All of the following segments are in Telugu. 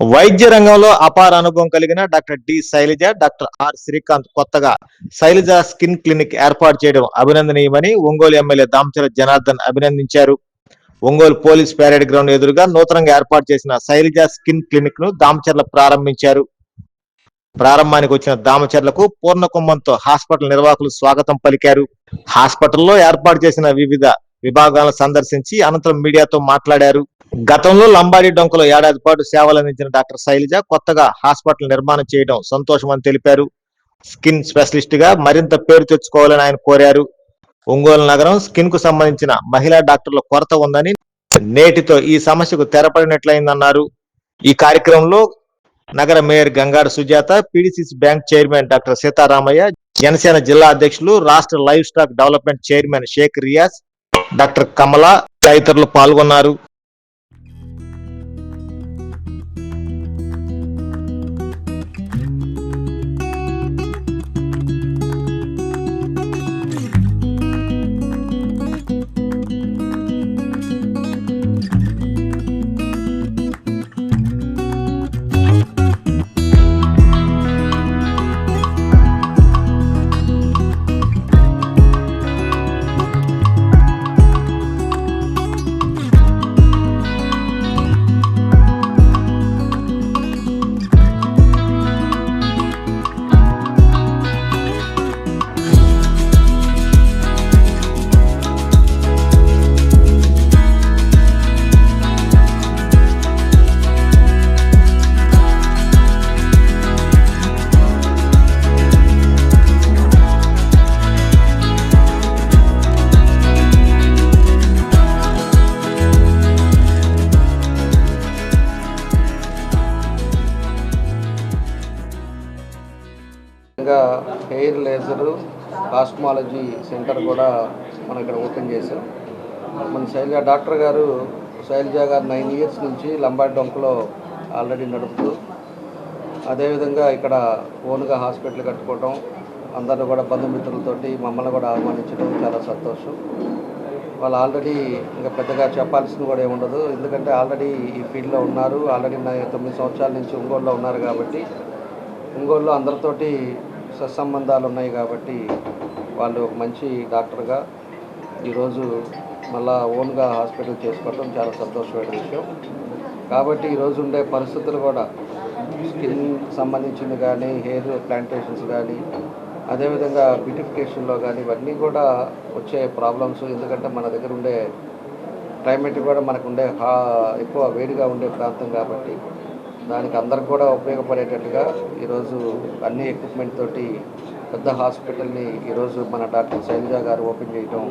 వైద్య రంగంలో అపార అనుభవం కలిగిన doctor D Shailaja doctor R Srikanth కొత్తగా శైలజ స్కిన్ క్లినిక్ ఏర్పాటు చేయడం అభినందనీయమని ఒంగోలు ఎమ్మెల్యే దామచల జనార్దన్ అభినందించారు. ఒంగోలు పోలీస్ ప్యారేడ్ గ్రౌండ్ ఎదురుగా నూతనంగా ఏర్పాటు చేసిన శైలజ స్కిన్ క్లినిక్ను దామచర్ల ప్రారంభించారు. ప్రారంభానికి వచ్చిన దామచర్లకు పూర్ణ కుంభంతో హాస్పిటల్ నిర్వాహకులు స్వాగతం పలికారు. హాస్పిటల్లో ఏర్పాటు చేసిన వివిధ విభాగాలను సందర్శించి అనంతరం మీడియాతో మాట్లాడారు. గతంలో లంబాడి డొంకలో ఏడాది పాటు సేవలు అందించిన డాక్టర్ శైలజ కొత్తగా హాస్పిటల్ నిర్మాణం చేయడం సంతోషమని తెలిపారు. స్కిన్ స్పెషలిస్ట్గా మరింత పేరు తెచ్చుకోవాలని ఆయన కోరారు. ఒంగోలు నగరం స్కిన్కు సంబంధించిన మహిళా డాక్టర్ల కొరత ఉందని నేటితో ఈ సమస్యకు తెరపడినట్లయిందన్నారు. ఈ కార్యక్రమంలో నగర mayor Gangada Sujatha PDCC bank chairman doctor Seetharamaiah Janasena జిల్లా అధ్యక్షులు రాష్ట్ర livestock development chairman Shaik Riyaz doctor Kamala తదితరులు పాల్గొన్నారు. ఇంకా హెయిర్ లేజరు కాస్మాలజీ సెంటర్ కూడా మనం ఇక్కడ ఓపెన్ చేశాం. మన శైలజ డాక్టర్ గారు శైలజ గారు నైన్ ఇయర్స్ నుంచి లంబాడి డొంకలో ఆల్రెడీ నడుపుతూ అదేవిధంగా ఇక్కడ ఓన్గా హాస్పిటల్ కట్టుకోవటం అందరూ కూడా బంధుమిత్రులతోటి మమ్మల్ని కూడా ఆహ్వానించడం చాలా సంతోషం. వాళ్ళు ఆల్రెడీ ఇంకా పెద్దగా చెప్పాల్సింది కూడా ఏముండదు ఎందుకంటే ఆల్రెడీ ఈ ఫీల్డ్లో ఉన్నారు. ఆల్రెడీ నా తొమ్మిది సంవత్సరాల నుంచి ఒంగోలులో ఉన్నారు కాబట్టి ఒంగోలులో అందరితోటి సత్సంబంధాలు ఉన్నాయి కాబట్టి వాళ్ళు ఒక మంచి డాక్టర్గా ఈరోజు మళ్ళా ఓన్గా హాస్పిటల్ చేసుకోవడం చాలా సంతోషమైన విషయం. కాబట్టి ఈరోజు ఉండే పరిస్థితులు కూడా స్కిన్ సంబంధించింది కానీ హెయిర్ ప్లాంటేషన్స్ కానీ అదేవిధంగా బ్యూటిఫికేషన్లో కానీ ఇవన్నీ కూడా వచ్చే ప్రాబ్లమ్స్. ఎందుకంటే మన దగ్గర ఉండే క్లైమేట్ కూడా మనకు ఉండే హా ఎక్కువ వేడిగా ఉండే ప్రాంతం కాబట్టి దానికి అందరికి కూడా ఉపయోగపడేటట్టుగా ఈరోజు అన్ని ఎక్విప్మెంట్ తోటి పెద్ద హాస్పిటల్ని ఈరోజు మన డాక్టర్ శైలజ గారు ఓపెన్ చేయడం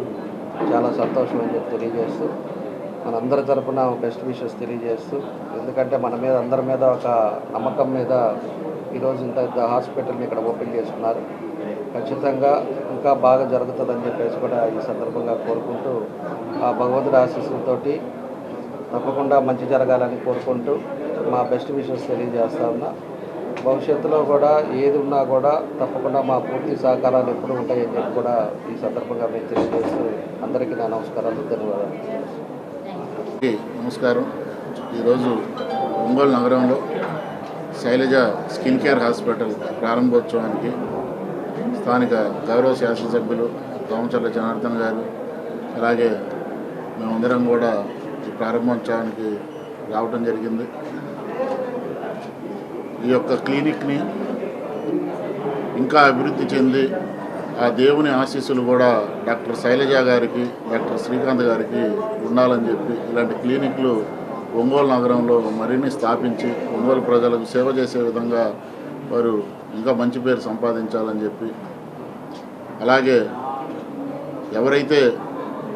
చాలా సంతోషం అని చెప్పి తెలియజేస్తూ మనందరి తరపున బెస్ట్ విషెస్ తెలియజేస్తూ ఎందుకంటే మన మీద అందరి మీద ఒక నమ్మకం మీద ఈరోజు ఇంత పెద్ద హాస్పిటల్ని ఇక్కడ ఓపెన్ చేస్తున్నారు ఖచ్చితంగా ఇంకా బాగా జరుగుతుందని చెప్పేసి కూడా ఈ సందర్భంగా కోరుకుంటూ ఆ భగవంతుడి ఆశీస్సులతోటి తప్పకుండా మంచి జరగాలని కోరుకుంటూ మా బెస్ట్ విషెస్ తెలియజేస్తా ఉన్నా. భవిష్యత్తులో కూడా ఏది ఉన్నా కూడా తప్పకుండా మా పూర్తి సహకారాలు ఎప్పుడు ఉంటాయని చెప్పి కూడా ఈ సందర్భంగా మేము తెలియజేస్తూ అందరికీ నా నమస్కారాలు ధన్యవాదాలు. నమస్కారం. ఈరోజు ఒంగోలు నగరంలో శైలజ స్కిన్ కేర్ హాస్పిటల్ ప్రారంభోత్సవానికి స్థానిక గౌరవ శాసనసభ్యులు దోమచర్ల జనార్దన్ గారు అలాగే మేమందరం కూడా ఈ ప్రారంభోత్సవానికి రావటం జరిగింది. ఈ యొక్క క్లినిక్ని ఇంకా అభివృద్ధి చెంది ఆ దేవుని ఆశీస్సులు కూడా డాక్టర్ శైలజ గారికి డాక్టర్ శ్రీకాంత్ గారికి ఉండాలని చెప్పి ఇలాంటి క్లినిక్లు ఒంగోలు నగరంలో మరిన్ని స్థాపించి ఒంగోలు ప్రజలకు సేవ చేసే విధంగా వారు ఇంకా మంచి పేరు సంపాదించాలని చెప్పి అలాగే ఎవరైతే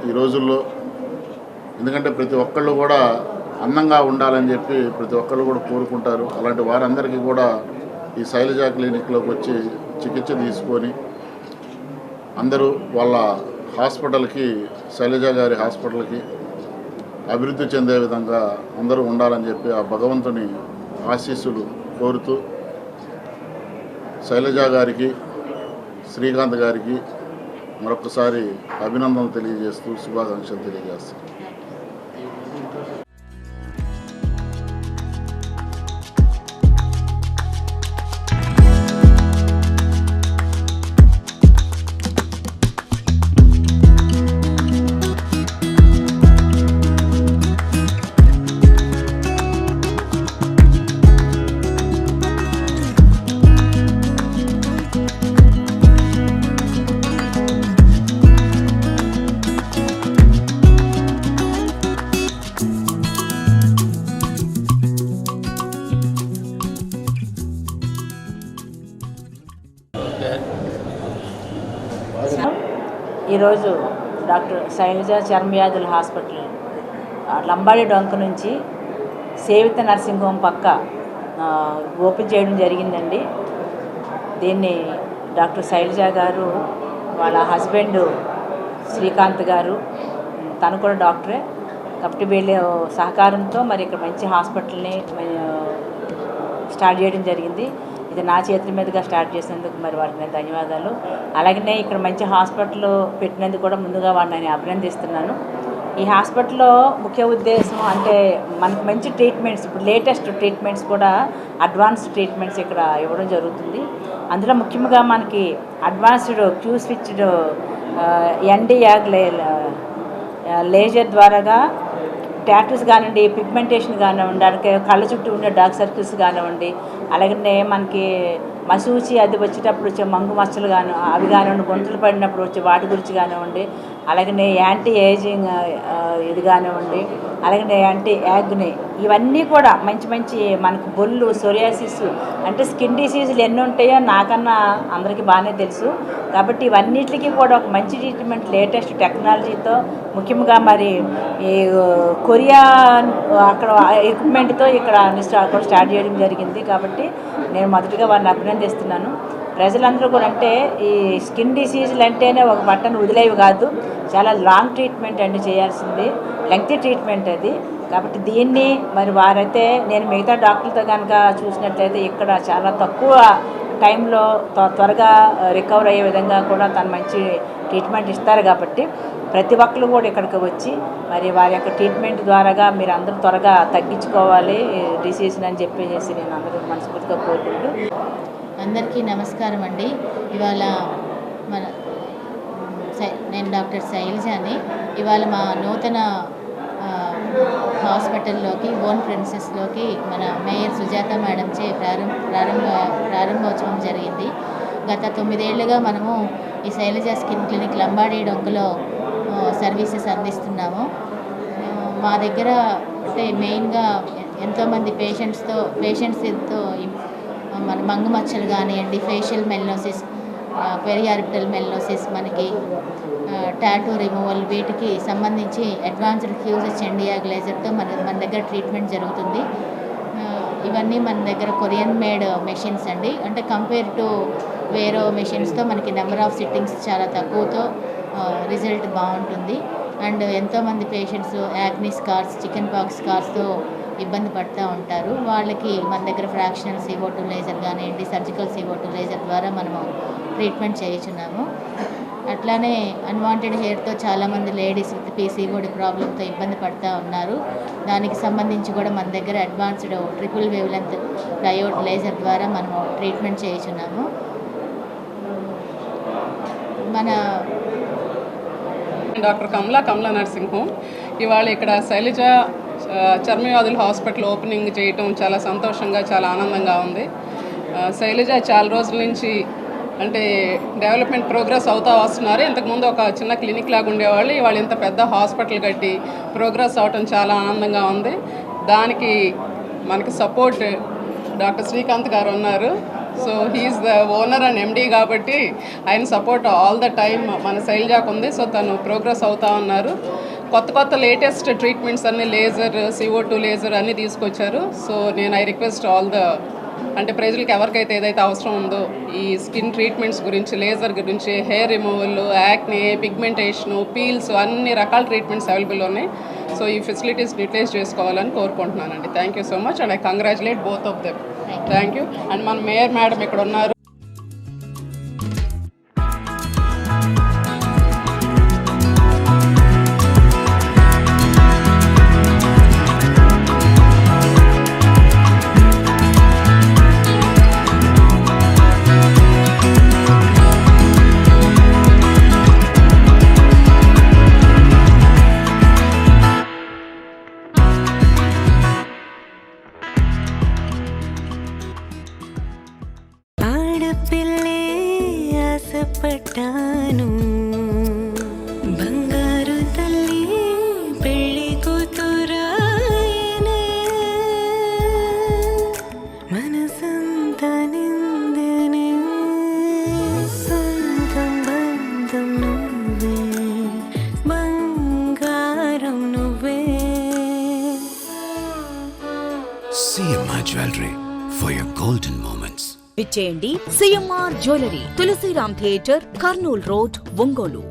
ఈ రోజుల్లో ఎందుకంటే ప్రతి ఒక్కళ్ళు కూడా అందంగా ఉండాలని చెప్పి ప్రతి ఒక్కరు కూడా కోరుకుంటారు. అలాంటి వారందరికీ కూడా ఈ శైలజ క్లినిక్లోకి వచ్చి చికిత్స తీసుకొని అందరూ వాళ్ళ హాస్పిటల్కి శైలజ గారి హాస్పిటల్కి అభివృద్ధి చెందే విధంగా అందరూ ఉండాలని చెప్పి ఆ భగవంతుని ఆశీస్సులు కోరుతూ శైలజ గారికి శ్రీకాంత్ గారికి మరొకసారి అభినందనలు తెలియజేస్తూ శుభాకాంక్షలు తెలియజేస్తాను. ఈరోజు డాక్టర్ శైలజ చర్మవ్యాధుల హాస్పిటల్ లంబాడి డొంక నుంచి సేవిత నర్సింగ్ హోమ్ పక్క ఓపెన్ చేయడం జరిగిందండి. దీన్ని డాక్టర్ శైలజ గారు వాళ్ళ హస్బెండ్ శ్రీకాంత్ గారు తను కూడా డాక్టరే. కాబట్టి వీళ్ళ సహకారంతో మరి ఇక్కడ మంచి హాస్పిటల్ని స్టార్ట్ చేయడం జరిగింది. ఇది నా చేతుల మీదుగా స్టార్ట్ చేసినందుకు మరి వారికి నేను ధన్యవాదాలు. అలాగనే ఇక్కడ మంచి హాస్పిటల్ పెట్టినందుకు కూడా ముందుగా వాడిని నేను అభినందిస్తున్నాను. ఈ హాస్పిటల్లో ముఖ్య ఉద్దేశం అంటే మనకు మంచి ట్రీట్మెంట్స్ ఇప్పుడు లేటెస్ట్ ట్రీట్మెంట్స్ కూడా అడ్వాన్స్ ట్రీట్మెంట్స్ ఇక్కడ ఇవ్వడం జరుగుతుంది. అందులో ముఖ్యంగా మనకి advanced Q switched ND YAG laser ద్వారాగా టాటూస్ కానివ్వండి పిగ్మెంటేషన్ కానివ్వండి అలాగే కళ్ళ చుట్టూ ఉండే డార్క్ సర్కిల్స్ కానివ్వండి అలాగనే మనకి మసూచి అది వచ్చేటప్పుడు వచ్చే మంగు మచ్చలు కాను అవి కానివ్వండి గుంటలు పడినప్పుడు వచ్చే వాటి గురించి కానివ్వండి అలాగనే యాంటీ ఏజింగ్ ఇది కానివ్వండి అలాగనే యాంటీ యాగ్ని ఇవన్నీ కూడా మంచి మంచి మనకు బొల్లు సొరియాసిస్ అంటే స్కిన్ డిసీజులు ఎన్ని ఉంటాయో నాకన్నా అందరికీ బాగానే తెలుసు. కాబట్టి ఇవన్నిటికీ కూడా ఒక మంచి ట్రీట్మెంట్ లేటెస్ట్ టెక్నాలజీతో ముఖ్యంగా మరి ఈ కొరియా అక్కడ ఎక్విప్మెంట్తో ఇక్కడ అన్ని కూడా స్టార్ట్ చేయడం జరిగింది. కాబట్టి నేను మొదటిగా వారిని అభినందిస్తున్నాను ప్రజలందరూ కూడా అంటే ఈ స్కిన్ డిసీజులు అంటేనే ఒక బట్టను వదిలేవి కాదు చాలా లాంగ్ ట్రీట్మెంట్ అండి చేయాల్సింది. లెంగ్తీ ట్రీట్మెంట్ అది. కాబట్టి దీన్ని మరి వారైతే నేను మిగతా డాక్టర్లతో కనుక చూసినట్లయితే ఇక్కడ చాలా తక్కువ టైంలో త్వరగా రికవర్ అయ్యే విధంగా కూడా తను మంచి ట్రీట్మెంట్ ఇస్తారు కాబట్టి ప్రతి ఒక్కరు కూడా ఇక్కడికి వచ్చి మరి వారి యొక్క ట్రీట్మెంట్ ద్వారాగా మీరు అందరూ త్వరగా తగ్గించుకోవాలి డిసీజ్ని అని చెప్పేసి నేను అందరూ మనస్ఫూర్తిగా కోరుకుంటూ అందరికీ నమస్కారం అండి. ఇవాళ మన సై- నేను డాక్టర్ శైలజాని. ఇవాళ మా నూతన హాస్పిటల్లోకి ఓన్ ప్రిన్సెస్లోకి మన మేయర్ సుజాత మేడం చే ప్రారంభ ప్రారంభ ప్రారంభోత్సవం జరిగింది. గత తొమ్మిదేళ్ళుగా మనము ఈ శైలజ స్కిన్ క్లినిక్ లంబాడి డొంకలో సర్వీసెస్ అందిస్తున్నాము. మా దగ్గర అంటే మెయిన్గా ఎంతోమంది పేషెంట్స్తో పేషెంట్స్తో మన మంగు మచ్చలు కానివ్వండి ఫేషియల్ మెల్నోసిస్ పెరియారిటల్ మెల్నోసిస్ మనకి టాటూ రిమూవల్ వీటికి సంబంధించి అడ్వాన్స్డ్ ఫ్యూజెస్ చెండియా గ్లేజర్తో మన మన దగ్గర ట్రీట్మెంట్ జరుగుతుంది. ఇవన్నీ మన దగ్గర కొరియన్ మేడ్ మెషిన్స్ అండి. అంటే కంపేర్ టు వేరే మెషిన్స్తో మనకి నెంబర్ ఆఫ్ సిట్టింగ్స్ చాలా తక్కువతో రిజల్ట్ బాగుంటుంది. అండ్ ఎంతోమంది patients acne scars chicken pox స్కార్స్తో ఇబ్బంది పడుతూ ఉంటారు. వాళ్ళకి మన దగ్గర ఫ్రాక్షనల్ సివో టూ లేజర్ కానివ్వండి సర్జికల్ సివో టూ లేజర్ ద్వారా మనము ట్రీట్మెంట్ చేయించున్నాము. అట్లానే అన్వాంటెడ్ హెయిర్తో చాలామంది లేడీస్ విత్ పీసీఓడి ప్రాబ్లంతో ఇబ్బంది పడుతూ ఉన్నారు. దానికి సంబంధించి కూడా మన దగ్గర advanced triple wavelength diode laser ద్వారా మనము ట్రీట్మెంట్ చేయించున్నాము. మన doctor Kamala Kamala nursing home. ఇవాళ ఇక్కడ శైలజ చర్మవ్యాధుల హాస్పిటల్ ఓపెనింగ్ చేయటం చాలా సంతోషంగా చాలా ఆనందంగా ఉంది. శైలజ చాలా రోజుల నుంచి అంటే డెవలప్మెంట్ ప్రోగ్రెస్ అవుతా వస్తున్నారు. ఇంతకుముందు ఒక చిన్న క్లినిక్ లాగా ఉండేవాళ్ళు. ఇవాళ ఇంత పెద్ద హాస్పిటల్ కట్టి ప్రోగ్రెస్ అవటం చాలా ఆనందంగా ఉంది. దానికి మనకి సపోర్ట్ డాక్టర్ శ్రీకాంత్ గారు ఉన్నారు. So he is the owner and MD కాబట్టి ఆయన సపోర్ట్ ఆల్ ద టైమ్ మన శైలజాకు ఉంది. సో తను ప్రోగ్రెస్ అవుతా ఉన్నారు. కొత్త కొత్త లేటెస్ట్ ట్రీట్మెంట్స్ అన్ని లేజర్ సిఓ టూ లేజర్ అన్నీ తీసుకొచ్చారు. సో నేను ఐ రిక్వెస్ట్ ఆల్ ద అంటే ప్రజలకు ఎవరికైతే ఏదైతే అవసరం ఉందో ఈ స్కిన్ ట్రీట్మెంట్స్ గురించి లేజర్ గురించి hair removal acne pigmentation peels అన్ని రకాల ట్రీట్మెంట్స్ అవైలబుల్ ఉన్నాయి. సో ఈ ఫెసిలిటీస్ యూటిలైజ్ చేసుకోవాలని కోరుకుంటున్నానండి. Thank you so much and I congratulate both of them thank you and మన మేయర్ మేడం ఇక్కడ ఉన్నారు. విజిట్ చేయండి CMR jewellery Tulasiram theatre Kurnool road Ongole